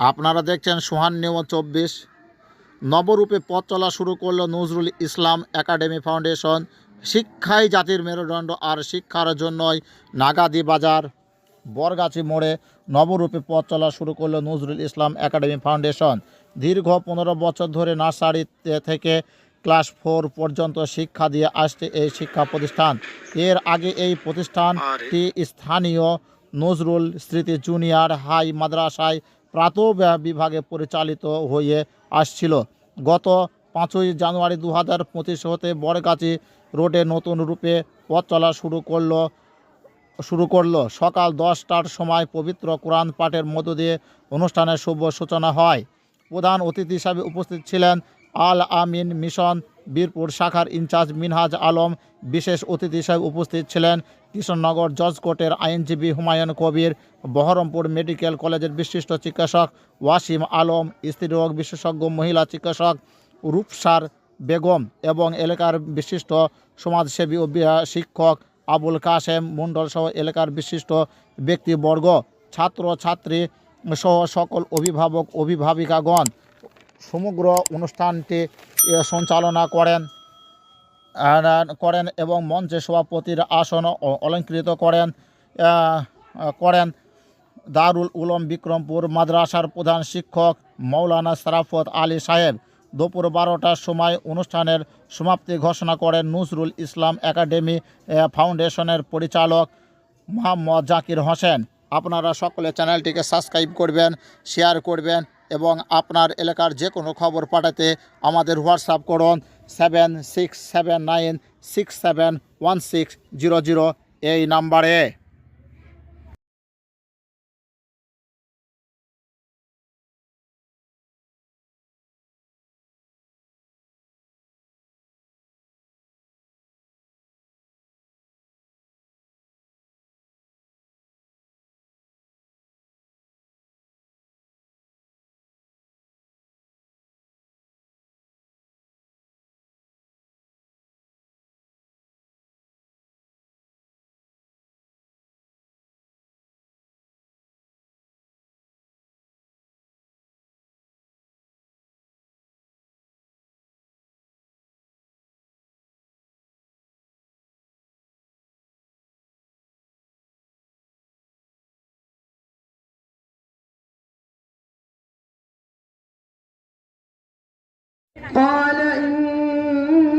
আপনারা দেখছেন সোহান নিয়ম চব্বিশ। নবরূপে পথ চলা শুরু করল নজরুল ইসলাম একাডেমি ফাউন্ডেশন। শিক্ষাই জাতির মেরুদণ্ড আর শিক্ষার জন্যই নাগাদি বাজার। বরগাছি মোড়ে নবরূপে পথ চলা শুরু করল নজরুল ইসলাম একাডেমি ফাউন্ডেশন। দীর্ঘ পনেরো বছর ধরে নার্সারি থেকে ক্লাস ফোর পর্যন্ত শিক্ষা দিয়ে আসছে এই শিক্ষা প্রতিষ্ঠান। এর আগে এই প্রতিষ্ঠানটি স্থানীয় নজরুল স্মৃতি জুনিয়র হাই মাদ্রাসায় প্রাত বিভাগে পরিচালিত হয়ে আসছিল। গত পাঁচই জানুয়ারি দু হাজার পঁচিশ হতে বরগাছি রোডে নতুন রূপে পথ চলা শুরু করল শুরু করল। সকাল দশটার সময় পবিত্র কোরআন পাঠের মধ্য দিয়ে অনুষ্ঠানের শুভ সূচনা হয়। প্রধান অতিথি হিসাবে উপস্থিত ছিলেন আল আমিন মিশন বীরপুর শাখার ইনচার্জ মিনহাজ আলম, বিশেষ অতিথি হিসেবে উপস্থিত ছিলেন কৃষ্ণনগর জজ কোর্টের আইনজীবী হুমায়ুন কবির, বহরমপুর মেডিকেল কলেজের বিশিষ্ট চিকিৎসক ওয়াসিম আলম স্ত্রীরোগ বিশেষজ্ঞ মহিলা চিকিৎসক রূপসার বেগম এবং এলাকার বিশিষ্ট সমাজসেবী ও শিক্ষক আবুল কাশেম মণ্ডল সহ এলাকার বিশিষ্ট ব্যক্তিবর্গ ছাত্র ছাত্রী সহ সকল অভিভাবক অভিভাবিকাগণ সমগ্র অনুষ্ঠানটি সঞ্চালনা করেন করেন এবং মঞ্চে সভাপতির আসন অলঙ্কৃত করেন করেন দারুল উলম বিক্রমপুর মাদ্রাসার প্রধান শিক্ষক মৌলানা সারাফত আলী সাহেব। দুপুর বারোটার সময় অনুষ্ঠানের সমাপ্তি ঘোষণা করেন নজরুল ইসলাম একাডেমি ফাউন্ডেশনের পরিচালক মোহাম্মদ জাকির হোসেন। আপনারা সকলে চ্যানেলটিকে সাবস্ক্রাইব করবেন, শেয়ার করবেন এবং আপনার এলাকার যে কোনো খবর পাঠাতে আমাদের হোয়াটসঅ্যাপ করুন seven six seven nine six seven one six zero zero এই নাম্বারে। قال إنما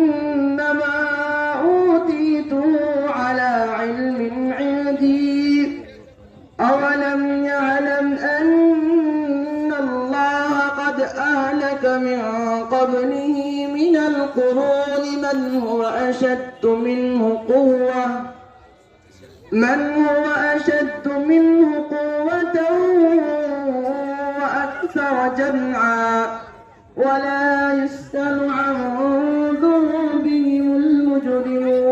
أوتيته على علم عندي. أولم يعلم أن الله قد أهلك من قبله من القرون من هو أشد منه قوة. من هو أشد منه قوة وأكثر جمعا. ولا يسأل عن ذنوبهم المجرمون.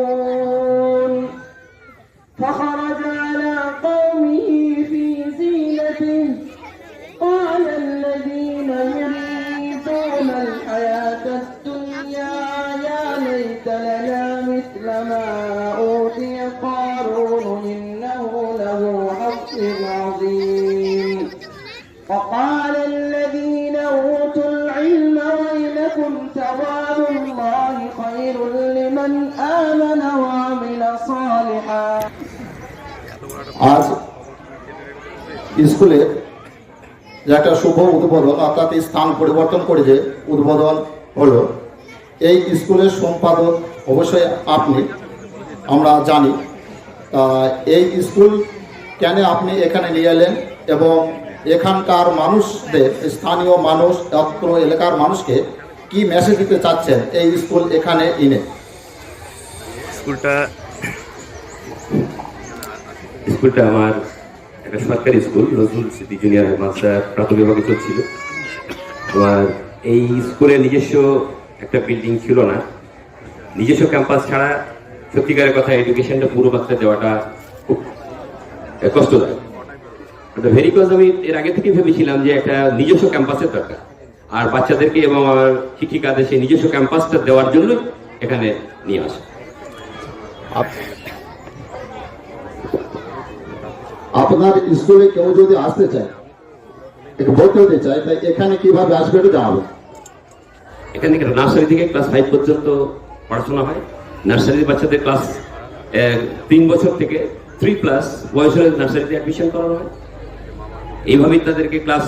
فخرج على قومه في زينته. قال الذين يريدون الحياة الدنيا يا ليت لنا مثل ما أوتي قارون إنه له حظ عظيم. وقال لمن آمن وعمل صالحا আজ স্কুলে যে একটা শুভ উদ্বোধন অর্থাৎ এই স্থান পরিবর্তন করে যে উদ্বোধন হলো এই স্কুলের সম্পাদক অবশ্যই আপনি আমরা জানি তা এই স্কুল কেন আপনি এখানে নিয়ে এলেন এবং এখানকার মানুষদের স্থানীয় মানুষ অত্র এলাকার মানুষকে কি মেসেজ দিতে চাচ্ছেন এই স্কুল এখানে ইনে স্কুলটা স্কুলটা আমার একটা সরকারি স্কুল, নজরুল স্মৃতি জুনিয়র মাদ্রাসা প্রাথমিকভাবে চলছিল। আমার এই স্কুলে নিজস্ব একটা বিল্ডিং ছিল না। নিজস্ব ক্যাম্পাস ছাড়া সত্যিকারের কথা এডুকেশনটা পুরো বাচ্চা দেওয়াটা খুব কষ্টদায়ক। ভেরি কজ আমি এর আগে থেকে ভেবেছিলাম যে একটা নিজস্ব ক্যাম্পাসের দরকার। আর বাচ্চাদেরকে এবং আমার শিক্ষিকাদের সেই নিজস্ব ক্যাম্পাসটা দেওয়ার জন্য এখানে নিয়ে আসা। আপনার স্কুলে কেউ যদি আসতে চায় ভর্তি হতে চায়, তাই এখানে কীভাবে আসবে জানাব এখানে নার্সারি থেকে ক্লাস ফাইভ পর্যন্ত পড়াশোনা হয়। নার্সারির বাচ্চাদের ক্লাস তিন বছর থেকে থ্রি প্লাস বয়সের নার্সারিতে অ্যাডমিশন করানো হয়। এইভাবেই তাদেরকে ক্লাস,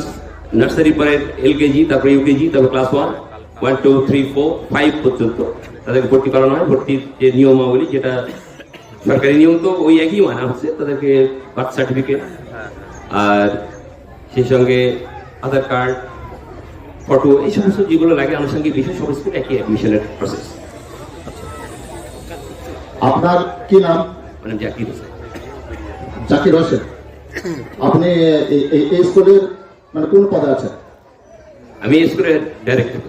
নার্সারি পরে এলকেজি, তারপরে ইউকেজি, তারপর class one one, two, three, four, five পর্যন্ত তাদেরকে ভর্তি করানো হয় ভর্তির যে নিয়মাবলী যেটা সরকারি নিয়ম তো ওই একই মানা হচ্ছে তাদেরকে বার্থ সার্টিফিকেট আর সেই সঙ্গে আধার কার্ড ফটো এই সমস্ত যেগুলো লাগে আনুষঙ্গিক বিষয় সমস্ত একই অ্যাডমিশনের প্রসেস আপনার কি নাম? মানে জাকির হোসেন। জাকির হোসেন আপনি এই- স্কুলের মানে কোন পদে আছেন? আমি এই স্কুলের ডাইরেক্টর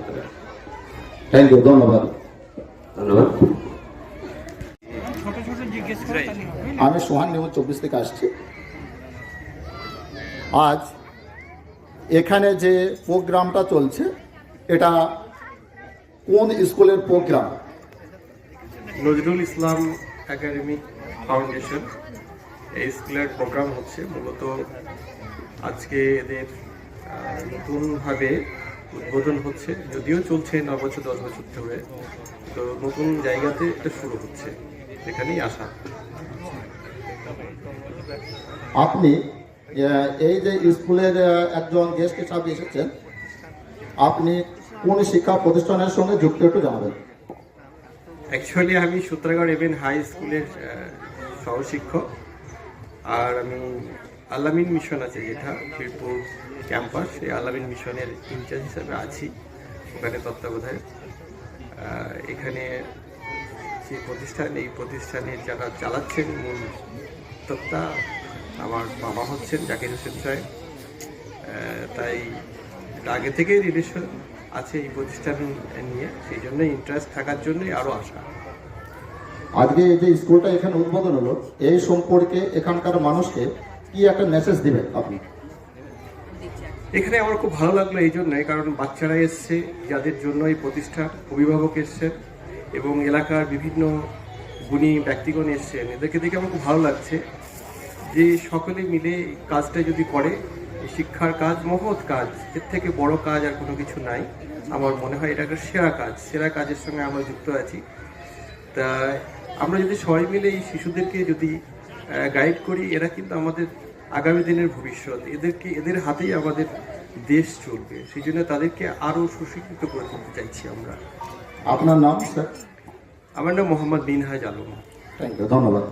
থ্যাংক ইউ ধন্যবাদ। ধন্যবাদ। আমি সোহান নিউজ চব্বিশ থেকে আসছি। আজ এখানে যে প্রোগ্রামটা চলছে এটা কোন স্কুলের program? Nazrul Islam academic foundation. এই স্কুলের প্রোগ্রাম হচ্ছে মূলত আজকে এদের নতুনভাবে উদ্বোধন হচ্ছে যদিও চলছে ন বছর দশ বছর ধরে। তো নতুন জায়গাতে এটা শুরু হচ্ছে এখানেই আসা। আপনি এই যে স্কুলের একজন গেস্ট হিসাবে এসেছেন আপনি কোন শিক্ষা প্রতিষ্ঠানের সঙ্গে যুক্ত একটু জানাবেন। অ্যাকচুয়ালি আমি সূত্রাগড় এভেন হাই স্কুলের সহশিক্ষক আর আমি আলামিন মিশন আছে যেটা ক্ষীরপুর ক্যাম্পাস। সেই আলামিন মিশনের ইনচার্জ হিসাবে আছি, ওখানে তত্ত্বাবধায়ক। এখানে যে প্রতিষ্ঠান, এই প্রতিষ্ঠানের যারা চালাচ্ছেন মূল তত্ত্বা, আমার বাবা হচ্ছেন জাকির হোসেন সাহেব। তাই আগে থেকেই রিলেশন আছে এই প্রতিষ্ঠান নিয়ে, সেই জন্য ইন্টারেস্ট থাকার জন্যই আরও আসা আজকে এই যে স্কুলটা এখানে উদ্বোধন হলো, এই সম্পর্কে এখানকার মানুষকে কি একটা মেসেজ দিবেন আপনি? এখানে আমার খুব ভালো লাগল এই জন্যই কারণ বাচ্চারা এসছে, যাদের জন্য এই প্রতিষ্ঠা অভিভাবক এসছেন এবং এলাকার বিভিন্ন গুণী ব্যক্তিগণ এসছেন এদেরকে দেখে আমার খুব ভালো লাগছে যে সকলে মিলে কাজটা যদি করে শিক্ষার কাজ মহৎ কাজ, এর থেকে বড় কাজ আর কোনো কিছু নাই। আমার মনে হয় এটা একটা সেরা কাজ, সেরা কাজের সঙ্গে আমরা যুক্ত আছি। তা আমরা যদি সবাই মিলে এই শিশুদেরকে যদি গাইড করি এরা কিন্তু আমাদের আগামী দিনের ভবিষ্যৎ। এদেরকে এদের হাতেই আমাদের দেশ চলবে। সেই জন্য তাদেরকে আরও সুশিক্ষিত করে তুলতে চাইছি আমরা। আপনার নাম স্যার? আমার নাম মোহাম্মদ বিনহাজ আলম। থ্যাংক ইউ ধন্যবাদ।